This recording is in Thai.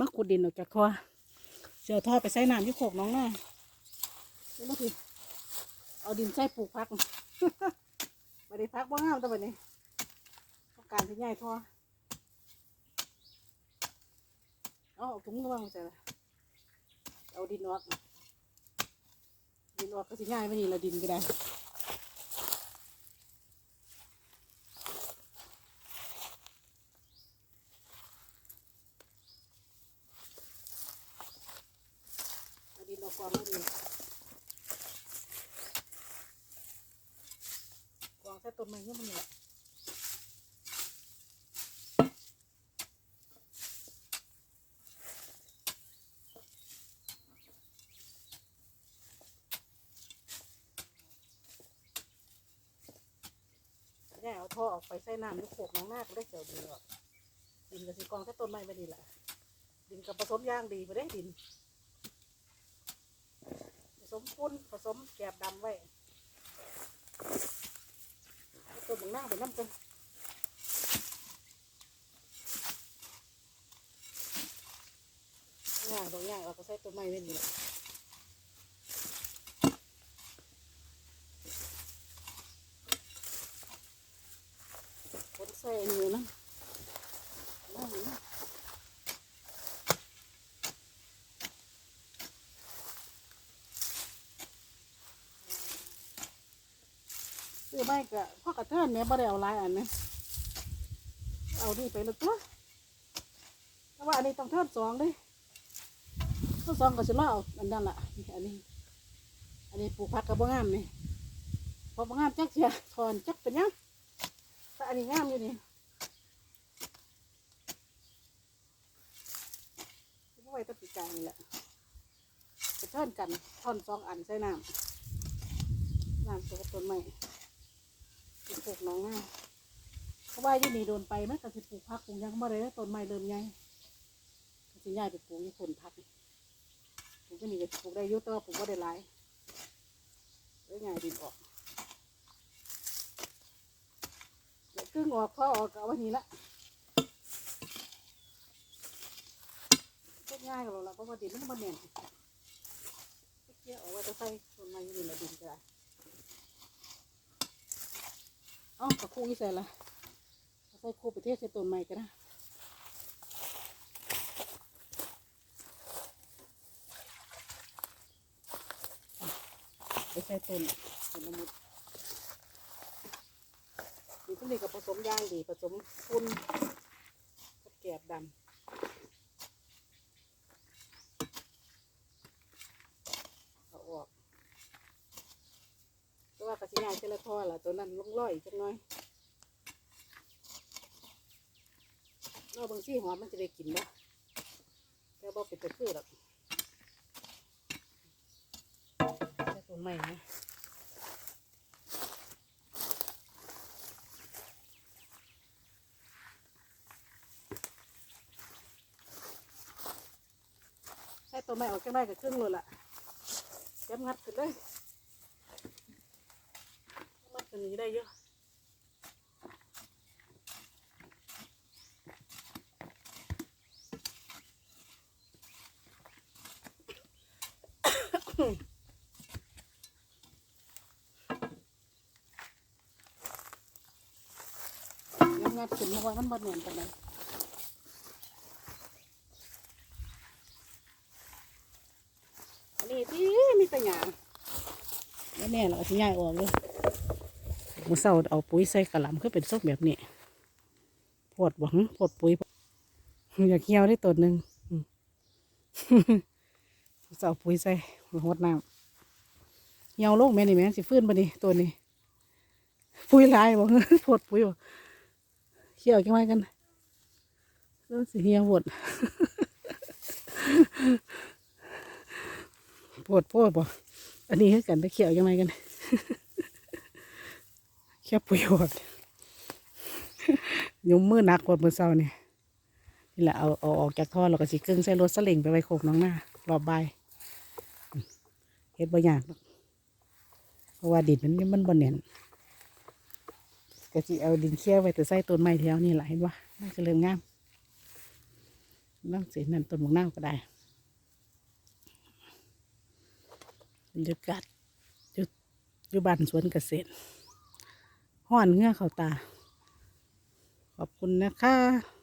มาขุดดินออกจากคอเสียวท่อไปใส่น้ำที่โขกน้องหน้านี่ก็คือเอาดินใส่ปลูกพักม่ได้พักว่างามแต่วันนี้ต้องการที่ใหญ่ท่อเอาเอาถุงระวังใส่ละเอาดินออกดินออกก็สิง่ายไม่นี่ละดินก็ได้ เอาดินออกกองแล้วดีกองใส่ต้นไม้เนี่ยมันนี่แหละแย่เอาท่อออกไปใส่น้ำลูกโขกน้องหน้าก็ได้เจียวดีหรอกดินกับสีกองใส่ต้นไม้ไปนี่แหละดินกับผสมย่างดีไปได้ดิน สมปุ้นผสมแกบดำไว้ตัวบางหน้าไปน้ำกันง่ายตรงง่ายเราก็ใส่ตัวไม้เว้นี่แหละคนใส่อันนี้นะน่าเห็นไหม ซื้ อไม่ก็พ่อกระเทินเนี่ยบ่ได้เอาลายอันนะเอาดีไปเลยตัวแต่ว่าอันนี้ต้องเทินสองเด้เทินสองก็สิรอเอาอันนั้นละอันนี้ อันนี้ปลูกผักกับบ่งามนี่พอบ่งามจักเสียถอนจักเป็นยังแต่อันนี้งามอยู่นี่บ่ไว้ตะปีกายนี่แหละไปเทินกันท่อนสองอันใส่น้ำน้ำตัวกับต้นไม้ ปลูกหนองง่ายเพราะว่าอยู่นี่โดนไปมันก็สิปลูกพักปลูกยังมาเลยต้นไม้เริ่มใหญ่ก็สิย้ายไปปลูกอยู่คนพักปลูกก็นี่ก็ปลูกได้ยุ่แต่ว่าปลูกก็ได้หลายได้ง่ายดินออกเดี๋ยวครึ่งออกพอออกก็เอาไว้นี่ละก็ง่ายกับเราละเพราะว่าดินมันบ่แน่นเกี่ยวเอาไว้จะใส่ต้นไม้อยู่นี่ละดินก็ได้ อ้อกระคู่ยี่ใส่ละใส่คู่ประเทศใส่ต้นใหม่ก็ได้ไปใส่ต้นต้นละมุดดีที่นี่ก็ผสมยางดีผสมฟุ้นกับแกบดำเอาออก แต่ว่ากระ สิง่ายเจละทอละตัวนั้นลงร้อยจังน้อยนอกบางซี่หอมมันจะได้กินบ่แต่บ่เป็นตะคือหรอกแต่ต้นใหม่นะให้ต้นใหม่ออกจังได้กับครึ่งเลยล่ะเก็บงัดขึ้นเลย มันตัวนี้ได้เยอะยังงัดขึ้นมาไว้มันบดเหมือนกันเลยอันนี้ที่มีแต่หยางแล้วแน่เราที่ย้ายออกเลย มื่อเช้าเอาปุ๋ยใส่กระหล่ำคือเป็นส้มแบบนี้ปวดหวังปวดปุ๋ยอยากเหี่ยวได้ตัวหนึ่งเช้าปุ๋ยใส่หดน้ำเหี่ยวลงแม่นี่แม่สิฟื้นบ่นี่ตัวนี้ ปุ๋ยลายบ่ปวดปุ๋ยบ่เขี่ยวจังไงกันเริ่มสิเหี่ยวหดปวดปวดบ่อันนี้คือกันไปเขี่ยวจังไงกัน ค่ประโยชน์ยมมือหนักกว่าเมื่อเช้านี่นี่แหละเอาเอาออกจากท่อเราก็สิรึ่งใส่รถสลิงไปไว้โขกน้องหน้ารอบใบเฮ็ดบายางเพราะว่าดินมันมันบนเนียนก็สิเอาดินเคี่ยวไว้แต่ใส่ต้นไม้แถวนี่แหละเห็นว่าน่าจะเริ่มงามน้องสีนั่นต้นมะนาวก็ได้บรรยากาศอยู่อยู่บ้านสวนเกษตร ห่อนเงื่อเขาตา ขอบคุณนะคะ